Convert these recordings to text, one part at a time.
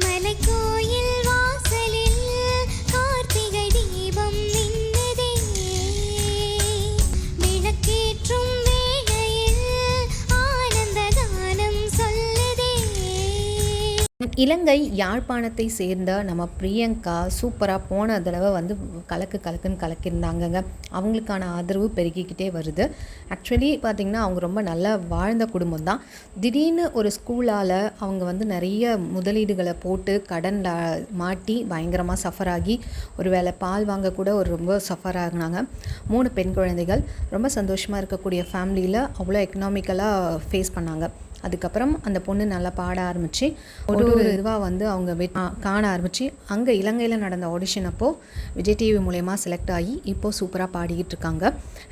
மலைக்கோயில் இலங்கை யாழ்ப்பாணத்தை சேர்ந்த நம்ம பிரியங்கா சூப்பராக போன தடவை வந்து கலக்கு கலக்குன்னு கலக்கியிருந்தாங்கங்க. அவங்களுக்கான ஆதரவு பெருகிக்கிட்டே வருது. ஆக்சுவலி பார்த்திங்கன்னா அவங்க ரொம்ப நல்லா வாழ்ந்த குடும்பம் தான். திடீர்னு ஒரு ஸ்கூலால் அவங்க வந்து நிறைய முதலீடுகளை போட்டு கடனில் மாட்டி பயங்கரமாக சஃபர் ஆகி ஒரு வேளை பால் வாங்க கூட ஒரு ரொம்ப சஃபர் ஆகினாங்க. மூணு பெண் குழந்தைகள். ரொம்ப சந்தோஷமாக இருக்கக்கூடிய ஃபேமிலியில் அவ்வளோ எக்கனாமிக்கலாக ஃபேஸ் பண்ணாங்க. அதுக்கப்புறம் அந்த பொண்ணு நல்லா பாட ஆரம்பித்து ஒரு ஒரு இதுவாக வந்து அவங்க காண ஆரம்பித்து அங்கே இலங்கையில் நடந்த ஆடிஷன் அப்போது விஜய் டிவி மூலயமா செலக்ட் ஆகி இப்போது சூப்பராக பாடிக்கிட்டு இருக்காங்க.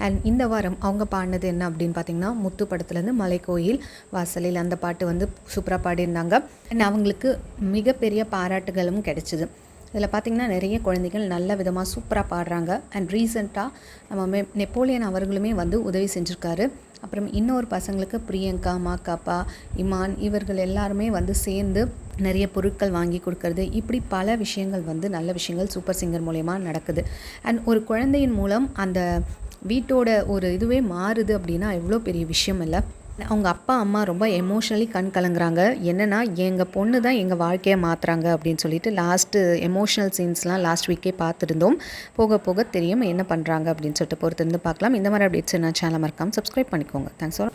அண்ட் இந்த வாரம் அவங்க பாடினது என்ன அப்படின்னு பார்த்தீங்கன்னா முத்து படத்துலேருந்து மலைக்கோயில் வாசலில் அந்த பாட்டு வந்து சூப்பராக பாடியிருந்தாங்க. அண்ட் அவங்களுக்கு மிகப்பெரிய பாராட்டுகளும் கிடைச்சிது. இதில் பார்த்திங்கன்னா நிறைய குழந்தைகள் நல்ல விதமாக சூப்பராக பாடுறாங்க. அண்ட் ரீசெண்டாக நம்ம நெப்போலியன் அவர்களுமே வந்து உதவி செஞ்சுருக்காரு. அப்புறம் இன்னொரு பசங்களுக்கு பிரியங்கா மாக்காப்பா இமான் இவர்கள் எல்லாருமே வந்து சேர்ந்து நிறைய பொருட்கள் வாங்கி கொடுக்கறது. இப்படி பல விஷயங்கள் வந்து நல்ல விஷயங்கள் சூப்பர் சிங்கர் மூலயமா நடக்குது. அண்ட் ஒரு குழந்தையின் மூலம் அந்த வீட்டோட ஒரு இதுவே மாறுது அப்படின்னா எவ்வளோ பெரிய விஷயம் இல்லை. அவங்க அப்பா அம்மா ரொம்ப எமோஷ்னலி கண் கலங்குறாங்க. என்னென்னா எங்கள் பொண்ணு தான் எங்கள் வாழ்க்கையை மாற்றுறாங்க அப்படின்னு சொல்லிட்டு லாஸ்ட்டு எமோஷனல் சீன்ஸ்லாம் லாஸ்ட் வீக்கே பார்த்துருந்தோம். போக போக தெரியும் என்ன பண்ணுறாங்க அப்படின்னு சொல்லிட்டு பொறுத்திருந்து பார்க்கலாம். இந்த மாதிரி அப்டேட்ஸ் என்ன சேனல் மறக்காமல் சப்ஸ்கிரைப் பண்ணிக்கோங்க. Thanks for